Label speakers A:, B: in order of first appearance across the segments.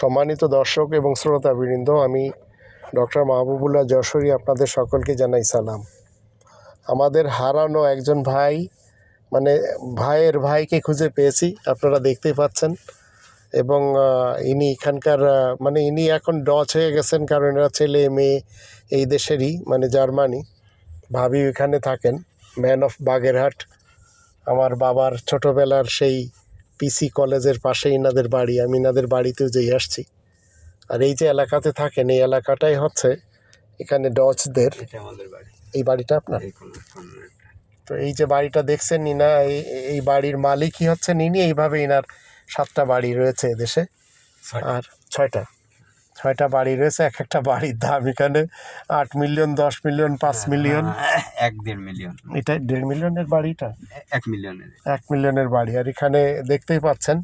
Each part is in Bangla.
A: সম্মানিত দর্শক এবং শ্রোতাবৃন্দ, আমি ডক্টর মাহবুবুল্লাহ যশোরী আপনাদের সকলকে জানাই সালাম। আমাদের হারানো একজন ভাই মানে ভাইয়ের ভাইকে খুঁজে পেয়েছি, আপনারা দেখতেই পাচ্ছেন। এবং ইনি এখানকার মানে ইনি এখন ডচ হয়ে গেছেন, কারণ এরা ছেলে, মেয়ে এই দেশেরই মানে জার্মানি। ভাবি এখানে থাকেন, ম্যান অফ বাগেরহাট। আমার বাবার ছোটোবেলার সেই পিসি কলেজের পাশে ইনাদের বাড়ি আমি ইনাদের বাড়িতেও যেই আসছি। আর এই যে এলাকাতে থাকেন এই এলাকাটাই হচ্ছে এখানে ডচদের।
B: এটা আমাদের বাড়ি।
A: এই বাড়িটা আপনার? তো এই যে বাড়িটা দেখছেন ইনা এই এই বাড়ির মালিকই হচ্ছে ইনি। এইভাবে ইনার সাতটা বাড়ি রয়েছে
B: এদেশে।
A: আর ছয়টা? ছয়টা বাড়ি রয়েছে এক একটা বাড়ির দাম এখানে আট মিলিয়ন দশ মিলিয়ন পাঁচ মিলিয়ন।
B: হ্যাঁ, এক দেড় মিলিয়ন।
A: এটা দেড় মিলিয়নের বাড়িটা?
B: এক মিলিয়নের।
A: এক মিলিয়নের বাড়ি। আর এখানে দেখতেই পাচ্ছেন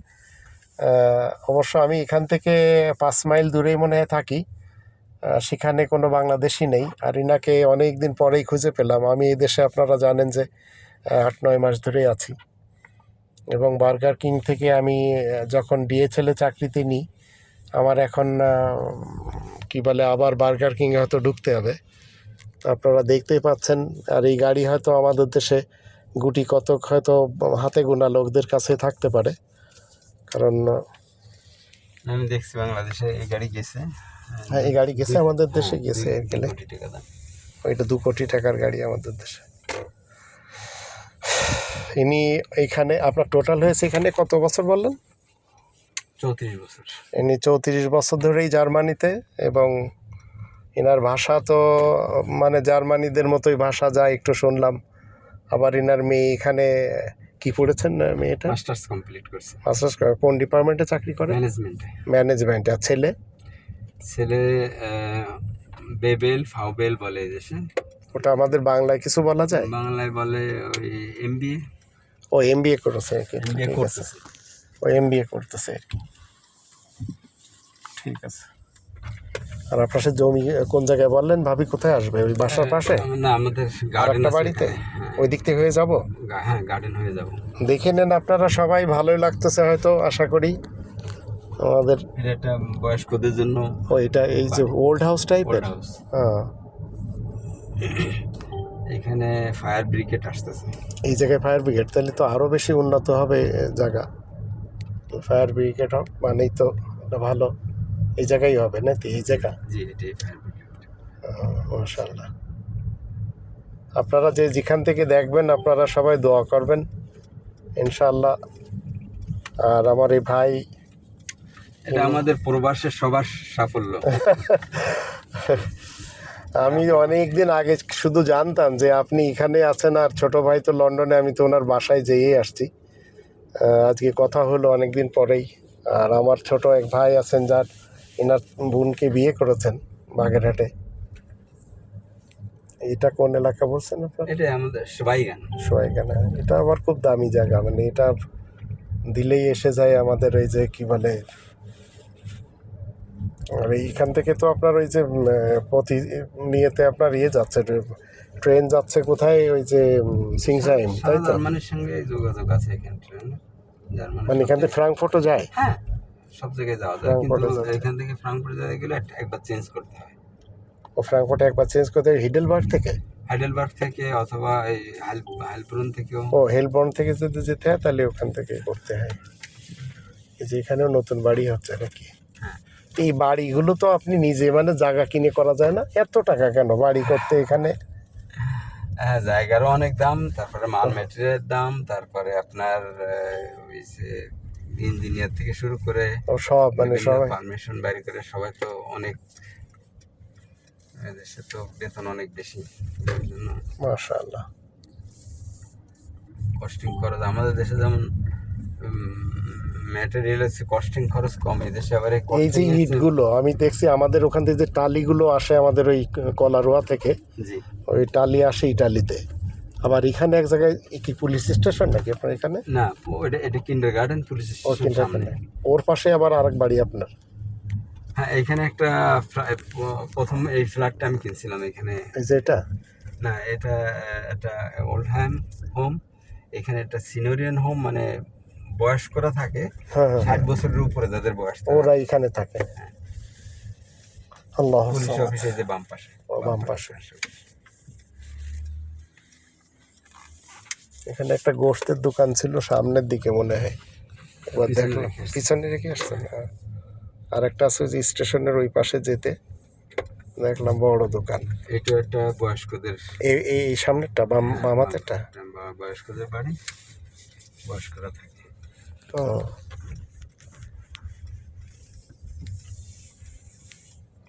A: অবশ্য আমি এখান থেকে পাঁচ মাইল দূরেই মনে হয় থাকি সেখানে কোনো বাংলাদেশি নেই। আর ইনাকে অনেক দিন পরেই খুঁজে পেলাম। আমি এই দেশে আপনারা জানেন যে আট নয় মাস ধরেই আছি। এবং বার্গার কিং থেকে আমি যখন ডিএচএলে চাকরিতে নিই আমার এখন কি বলে আবার বার্গার কিংয়ে হয়তো ঢুকতে হবে। তো আপনারা দেখতেই পাচ্ছেন আর এই গাড়ি হয়তো আমাদের দেশে গুটি কতক হয়তো হাতে গোনা লোকদের কাছে থাকতে পারে। কারণ
B: আমি দেখছি বাংলাদেশে এই গাড়ি গেছে।
A: হ্যাঁ এই গাড়ি গেছে আমাদের দেশে
B: হ্যাঁ,
A: গেছে গেলে ওইটা দু কোটি টাকার গাড়ি আমাদের দেশে। ইনি এইখানে আপনার টোটাল হয়েছে এখানে কত বছর বললেন?
B: চৌত্রিশ বছর।
A: ইনি চৌত্রিশ বছর ধরেই জার্মানিতে এবং ইনার ভাষা তো মানে জার্মানিদের মতোই ভাষা যা একটু শুনলাম। আবার ইনার মেয়ে এখানে কি পড়েছেন না মেয়েটা?
B: মাস্টার্স কমপ্লিট করছে।
A: মাস্টার্স কোন ডিপার্টমেন্টে চাকরি করে?
B: ম্যানেজমেন্টে
A: ম্যানেজমেন্টে আর ছেলে?
B: ছেলে বেবেল ফাউবেল বলে দেশে।
A: ওটা আমাদের বাংলায় কিছু বলা যায়?
B: বাংলায় বলে ওই এমবিএ
A: ও এম বি এ করেছে
B: এমবিএ করতেছে।
A: ও এম বি এ করতেছে আর কি। ঠিক আছে। আর আপনার জমি কোন জায়গায় বললেন? ভাবি কোথায় আসবে? ওই বাসার পাশে?
B: না আমাদের
A: একটা বাড়িতে? ওই দিক থেকে হয়ে যাব?
B: হ্যাঁ গার্ডেন হয়ে যাব।
A: দেখে নেন আপনারা সবাই ভালোই লাগতেছে হয়তো আশা করি। আমাদের
B: এটা বয়স্কদের জন্য
A: ও এটা এই যে ওল্ড হাউস টাইপের হ্যাঁ।
B: এখানে ফায়ার ব্রিগেড আসতেছে।
A: এই জায়গায় ফায়ার ব্রিগেড তাহলে তো আরও বেশি উন্নত হবে জায়গা। ফায়ার ব্রিগেড হোক মানেই তো একটা ভালো। এই জায়গায় হবে নাকি এই জায়গা?
B: জি এটাই ফায়ার ব্রিগেড।
A: মাশাল্লাহ আপনারা যে যেখান থেকে দেখবেন আপনারা সবাই দোয়া করবেন ইনশাল্লাহ আর আমার এই ভাই
B: এটা আমাদের প্রবাসের সবার সাফল্য।
A: আমি অনেক দিন আগে শুধু জানতাম যে আপনি এখানে আছেন আর ছোট ভাই তো লন্ডনে আমি তো ওনার বাসায় যেয়েই আসছি। আজকে কথা হলো অনেক দিন পরেই। আর আমার ছোট এক ভাই আছেন যার এনার বোনকে বিয়ে করেছেন বাগেরহাটে। এটা কোন এলাকা বলছেন আপনার?
B: এটাই আমাদের গান
A: এটা আবার খুব দামি জায়গা মানে এটা দিলেই এসে যায় আমাদের ওই যে কি বলে আর এইখান থেকে তো আপনার ওই যে প্রতি নিয়েতে আপনার ইয়ে যাচ্ছে ট্রেন যাচ্ছে কোথায়? ওই যে সিংসাইম তাই তো?
B: জার্মানির সঙ্গে যোগাযোগ আছে এখানে ট্রেন। জার্মানি
A: মানে এখান থেকে ফ্রাঙ্কফুর্টও যায়?
B: হ্যাঁ সব জায়গায় যাওয়া যায়। কিন্তু এখান থেকে ফ্রাঙ্কফুর্টে যেতে গেলে একবার চেঞ্জ করতে হয়।
A: ও ফ্রাঙ্কফুর্টে একবার চেঞ্জ করতে হয় হিডেলবার্গ থেকে?
B: হাইডেলবার্গ থেকে অথবা এই হাইলব্রুন থেকেও।
A: ও হেলবর্ন থেকে যদি যেতে হয় তাহলে ওখান থেকে করতে হয়। এই যে এখানেও নতুন বাড়ি হচ্ছে নাকি?
B: হ্যাঁ।
A: এই বাড়িগুলো তো আপনি নিজে মানে জায়গা কিনে করা যায় না? এত টাকা কেন বাড়ি করতে এখানে?
B: হ্যাঁ জায়গারও অনেক দাম তারপরে মাল মেটেরিয়ালের দাম তারপরে আপনার ওই যে ইঞ্জিনিয়ার থেকে শুরু করে
A: সব মানে সবাই।
B: পারমিশন বাইরে করে সবাই তো অনেক দেশে তো বেতন অনেক বেশি জন্য
A: মাশাআল্লাহ।
B: কস্টিং খরচ আমাদের দেশে যেমন ম্যাটেরিয়াল হচ্ছে কস্টিং খরচ কম এই দেশে আবার
A: এই যে ইটগুলো আমি দেখছি আমাদের ওখান থেকে যে টালিগুলো আসে আমাদের ওই কলারোয়া থেকে
B: জি।
A: ওই টালি আসে ইটালিতে। আবার এখানে এক জায়গায় কি পুলিশ স্টেশন নাকি আপনার এখানে?
B: না ওটা এটা কিন্ডার গার্ডেন পুলিশ স্টেশন
A: ওর পাশে আবার আরেক বাড়ি আপনার?
B: হ্যাঁ এখানে একটা প্রথম এই ফ্ল্যাটটা আমি কিনছিলাম এখানে।
A: এই যে এটা?
B: না এটা একটা ওল্ড হ্যাম হোম এখানে একটা সিনোরিয়ান হোম মানে বয়স্করা থাকে
A: হ্যাঁ হ্যাঁ
B: ষাট বছরের উপরে যাদের বয়স
A: ওরা এখানে থাকে। আল্লাহ
B: পুলিশ অফিসে যে বাম পাশে।
A: বাম পাশে। এখানে একটা গোষ্ঠের দোকান ছিল সামনের দিকে মনে হয়। এবার
B: পিছনে রেখে আসছে।
A: হ্যাঁ। আর একটা আছে যে স্টেশনের ওই পাশে যেতে। দেখলাম বড় দোকান।
B: এটা একটা বয়স্কদের
A: এই এই এই সামনেরটা বাম বাম হাতেরটা।
B: বয়স্কদের বাড়ি। বয়স্করা থাকে।
A: ও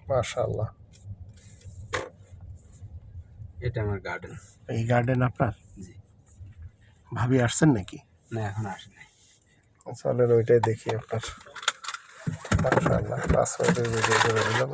A: মাশাআল্লাহ।
B: এটা আমার গার্ডেন
A: এই গার্ডেন আপনার?
B: জি।
A: ভাবি আসছেন নাকি?
B: না এখন আসে নাই
A: চলেন ওইটাই দেখি আপনার। মাশাআল্লাহ পাঁচ মিনিটের ভিডিও করে দিলাম